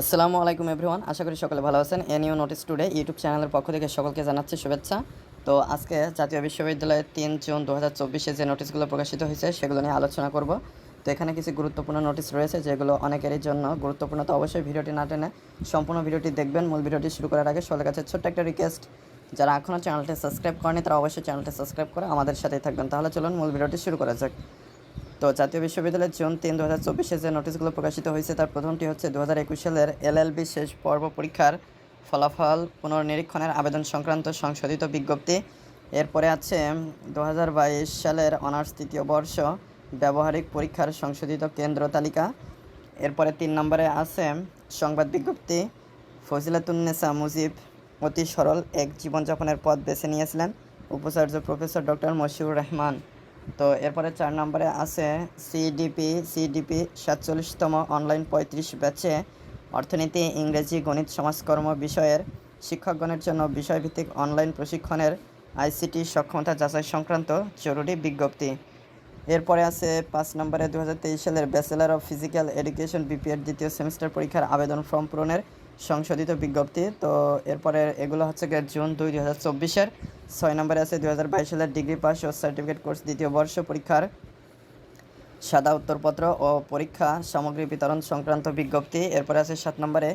আসসালামু আলাইকুম এভরিওয়ান, আশা করি সকলে ভালো আছেন। এ নিউ নোটিস টুডে ইউটিউব চ্যানেলের পক্ষ থেকে সকলকে জানাচ্ছি শুভেচ্ছা। তো আজকে জাতীয় বিশ্ববিদ্যালয়ের তিন জুন দু হাজার চব্বিশে যে নোটিশগুলো প্রকাশিত হয়েছে, সেগুলো নিয়ে আলোচনা করব। তো এখানে কিছু গুরুত্বপূর্ণ নোটিশ রয়েছে, যেগুলো অনেকেরই জন্য গুরুত্বপূর্ণ। তো অবশ্যই ভিডিওটি না টেনে সম্পূর্ণ ভিডিওটি দেখবেন। মূল ভিডিওটি শুরু করার আগে সকলের কাছে ছোট্ট একটা রিকোয়েস্ট যারা এখনও চ্যানেলটি সাবস্ক্রাইব করেনি, তারা অবশ্যই চ্যানেলটি সাবস্ক্রাইব করে আমাদের সাথেই থাকবেন। তাহলে চলুন মূল ভিডিওটি শুরু করা যাক। তো জাতীয় বিশ্ববিদ্যালয়ের জুন তিন দু হাজার চব্বিশে যে নোটিশগুলো প্রকাশিত হয়েছে, তার প্রথমটি হচ্ছে দু হাজার একুশ সালের এলএলবি শেষ পর্ব পরীক্ষার ফলাফল পুনর্নিরীক্ষণের আবেদন সংক্রান্ত সংশোধিত বিজ্ঞপ্তি। এরপরে আছে দু হাজার বাইশ সালের অনার্স তৃতীয় বর্ষ ব্যবহারিক পরীক্ষার সংশোধিত কেন্দ্র তালিকা। এরপরে তিন নম্বরে আছে সংবাদ বিজ্ঞপ্তি। ফজিলাতুন্নেসা মুজিব অতি সরল এক জীবনযাপনের পথ বেছে নিয়েছিলেন। উপাচার্য প্রফেসর ডক্টর মশিউর রহমান। তো এরপরে চার নম্বরে আছে সিডিপি সিডিপি সাতচল্লিশতম অনলাইন পঁয়ত্রিশ ব্যাচে অর্থনীতি, ইংরেজি, গণিত, সমাজকর্ম বিষয়ের শিক্ষকগণের জন্য বিষয়ভিত্তিক অনলাইন প্রশিক্ষণের আইসিটি সক্ষমতা যাচাই সংক্রান্ত জরুরি বিজ্ঞপ্তি। এরপরে আছে পাঁচ নম্বরে দু হাজার তেইশ সালের bachelor of physical education BPEd দ্বিতীয় সেমিস্টার পরীক্ষার আবেদন ফর্ম পূরণের সংশোধিত বিজ্ঞপ্তি। তো এরপরে এগুলো হচ্ছে গিয়ে জুন দুই দু হাজার চব্বিশের ছয় নম্বরে আছে দু হাজার বাইশ সালের ডিগ্রি পাস ও সার্টিফিকেট কোর্স দ্বিতীয় বর্ষ পরীক্ষার সাদা উত্তরপত্র ও পরীক্ষা সামগ্রী বিতরণ সংক্রান্ত বিজ্ঞপ্তি। এরপরে আছে সাত নম্বরে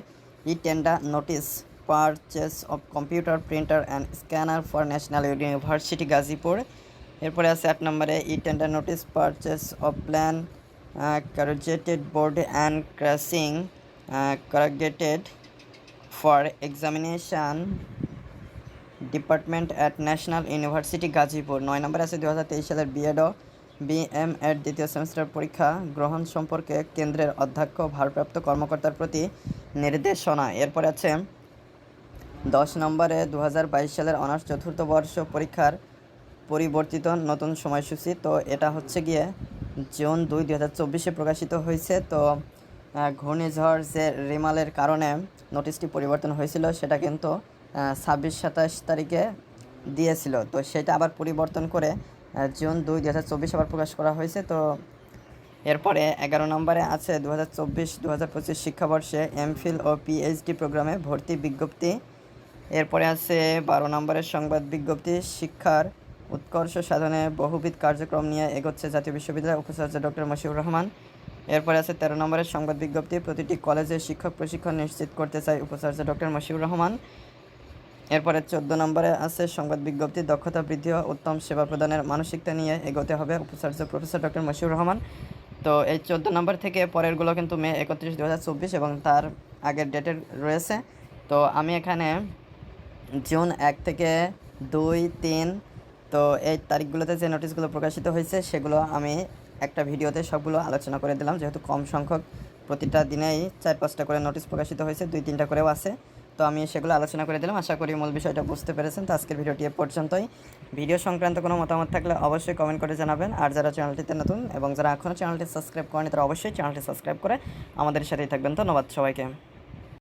e tender notice purchase of computer printer and scanner for national university Gazipur এরপরে আছে আট নম্বরে e tender notice purchase of plain corrugated board and crushing corrugated for examination department at national university Gazipur. নয় নম্বর আছে দু হাজার তেইশ সালের বিএডও বিএম এড দ্বিতীয় সেমিস্টার পরীক্ষা গ্রহণ সম্পর্কে কেন্দ্রের অধ্যক্ষ ভারপ্রাপ্ত কর্মকর্তার প্রতি নির্দেশনা। এরপর আছে দশ নম্বরে দু হাজার বাইশ সালের অনার্স চতুর্থ বর্ষ পরীক্ষার পরিবর্তিত নতুন সময়সূচি। তো এটা হচ্ছে গিয়ে জুন দুই দু হাজার চব্বিশে প্রকাশিত হয়েছে। তো ঘূর্ণিঝড় যে রিমালের কারণে নোটিশটি পরিবর্তন হয়েছিল, সেটা কিন্তু ছাব্বিশ সাতাশ তারিখে দিয়েছিল। তো সেটা আবার পরিবর্তন করে জুন দুই দু আবার প্রকাশ করা হয়েছে। তো এরপরে এগারো নম্বরে আছে দু হাজার চব্বিশ দু হাজার পঁচিশ শিক্ষাবর্ষে এমফিল ও পিএইচডি প্রোগ্রামে ভর্তি বিজ্ঞপ্তি। এরপরে আছে বারো নম্বরের সংবাদ বিজ্ঞপ্তি, শিক্ষার উৎকর্ষ সাধনে বহুবিধ কার্যক্রম নিয়ে এগোচ্ছে জাতীয় বিশ্ববিদ্যালয়ের উপাচার্য ডক্টর মশিউর রহমান। এরপরে আছে তেরো নম্বরের সংবাদ বিজ্ঞপ্তি, প্রতিটি কলেজে শিক্ষক প্রশিক্ষণ নিশ্চিত করতে চায় উপাচার্য ডক্টর মশিউর রহমান। এরপরে চোদ্দ নম্বরে আছে সংবাদ বিজ্ঞপ্তি, দক্ষতা বৃদ্ধি ও উত্তম সেবা প্রদানের মানসিকতা নিয়ে এগোতে হবে উপাচার্য প্রফেসর ডক্টর মশিউর রহমান। তো এই চোদ্দ নম্বর থেকে পরেরগুলো কিন্তু মে একত্রিশ দু এবং তার আগের ডেটের রয়েছে। তো আমি এখানে জুন এক থেকে দুই তিন, তো এই তারিখগুলোতে যে নোটিশগুলো প্রকাশিত হয়েছে সেগুলো আমি একটা ভিডিওতে সবগুলো আলোচনা করে দিলাম। যেহেতু কম সংখ্যক প্রতিটা দিনেই চার পাঁচটা করে নোটিশ প্রকাশিত হয়েছে, দুই তিনটা করেও আছে। তো আমি সেগুলো আলোচনা করে দিলাম। আশা করি মূল বিষয়টা বুঝতে পেরেছেন। তো আজকের ভিডিওটি এ পর্যন্তই। ভিডিও সংক্রান্ত কোনো মতামত থাকলে অবশ্যই কমেন্ট করে জানাবেন। আর যারা চ্যানেলটিতে নতুন এবং যারা এখনও চ্যানেলটি সাবস্ক্রাইব করেনি তারা অবশ্যই চ্যানেলটি সাবস্ক্রাইব করে আমাদের সাথেই থাকবেন। ধন্যবাদ সবাইকে।